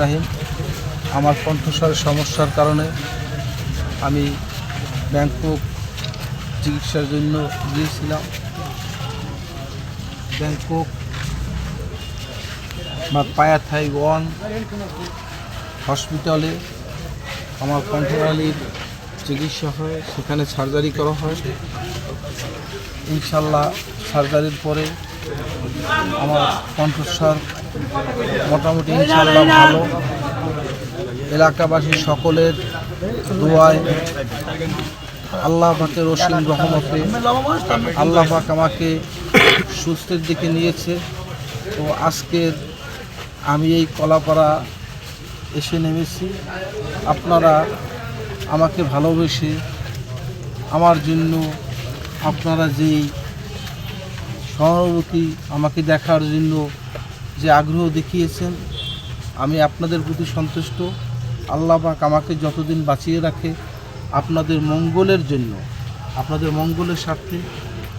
রাহিম আমার কণ্ঠস্বরের সমস্যার কারণে আমি ব্যাংকক চিকিৎসার জন্য গিয়েছিলাম। ব্যাংকক বা ওয়ান। হসপিটালে আমার কণ্ঠনালীর চিকিৎসা হয়, সেখানে সার্জারি করা হয়। ইনশাল্লাহ সার্জারির পরে আমার কণ্ঠস্বর মোটামুটি ইনশাল্লাহ ভালো। এলাকাবাসী সকলের দোয়ায় আল্লাহ পাকের রসিম রহমতে, আল্লাহ পাক আমাকে সুস্থের দিকে নিয়েছে। তো আজকের আমি এই কলাপাড়া এসে নেমেছি। আপনারা আমাকে ভালোবেসে আমার জন্য আপনারা যেই সহানুভূতি আমাকে দেখার জন্য যে আগ্রহ দেখিয়েছেন, আমি আপনাদের প্রতি সন্তুষ্ট। আল্লাহ পাক আমাকে যতদিন বাঁচিয়ে রাখে আপনাদের মঙ্গলের জন্য, আপনাদের মঙ্গলের স্বার্থে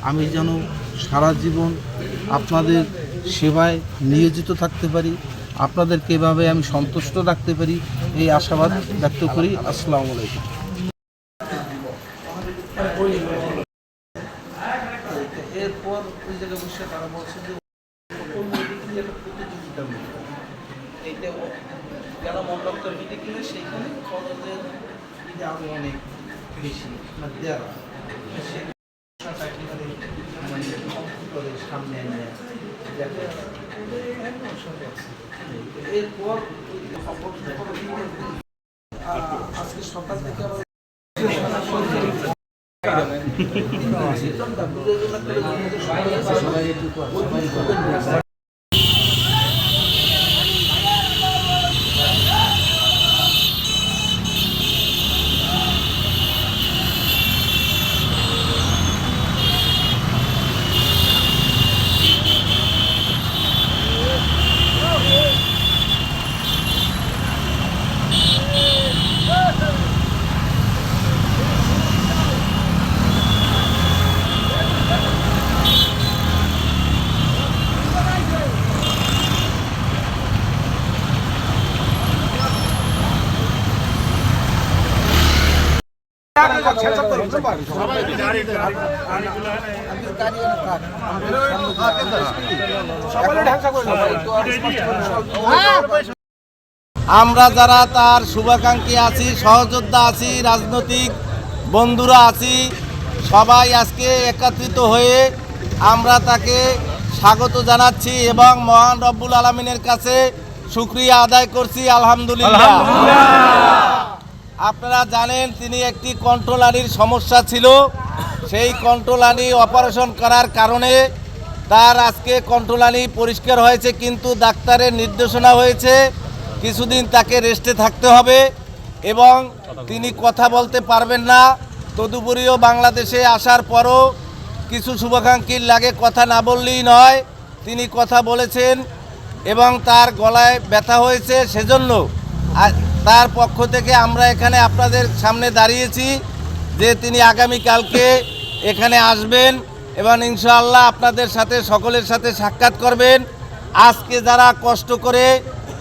আমি যেন সারা জীবন আপনাদের সেবায় নিয়োজিত থাকতে পারি, আপনাদেরকে এভাবে আমি সন্তুষ্ট রাখতে পারি, এই আশাবাদ ব্যক্ত করি। আসসালামু আলাইকুম। সেইখানে সামনে এনে এরপর আজকে সকাল থেকে আবার আমরা যারা তার শুভাকাঙ্ক্ষী আছি সহযোদ্ধা আছি রাজনৈতিক বন্ধুরা আছি সবাই আজকে একত্রিত হয়ে আমরা তাকে স্বাগত জানাচ্ছি এবং মহান রব্বুল আলমিনের কাছে শুক্রিয়া আদায় করছি আলহামদুলিল্লাহ। আপনারা জানেন তিনি একটি কন্ট্রোলারির সমস্যা ছিল। সেই কন্ট্রোলারি অপারেশন করার কারণে তার আজকে কন্ট্রোলারি পরিষ্কার হয়েছে, কিন্তু ডাক্তারের নির্দেশনা হয়েছে কিছুদিন তাকে রেস্টে থাকতে হবে এবং তিনি কথা বলতে পারবেন না। তদুপরিও বাংলাদেশে আসার পরও কিছু শুভাকাঙ্ক্ষীর লাগে কথা না বললেই নয়। তিনি কথা বলেছেন এবং তার গলায় ব্যথা হয়েছে, সেজন্য তার পক্ষ থেকে আমরা এখানে আপনাদের সামনে দাঁড়িয়েছি যে তিনি আগামীকালকে এখানে আসবেন এবং ইনশাআল্লাহ আপনাদের সাথে সকলের সাথে সাক্ষাৎ করবেন। আজকে যারা কষ্ট করে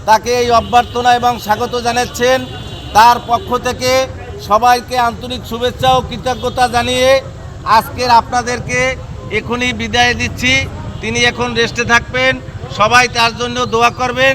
তাকে এই অভ্যর্থনা এবং স্বাগত জানাচ্ছেন, তার পক্ষ থেকে সবাইকে আন্তরিক শুভেচ্ছা ও কৃতজ্ঞতা জানিয়ে আজকের আপনাদেরকে এখনই বিদায় দিচ্ছি। তিনি এখন রেস্টে থাকবেন। সবাই তার জন্য দোয়া করবেন।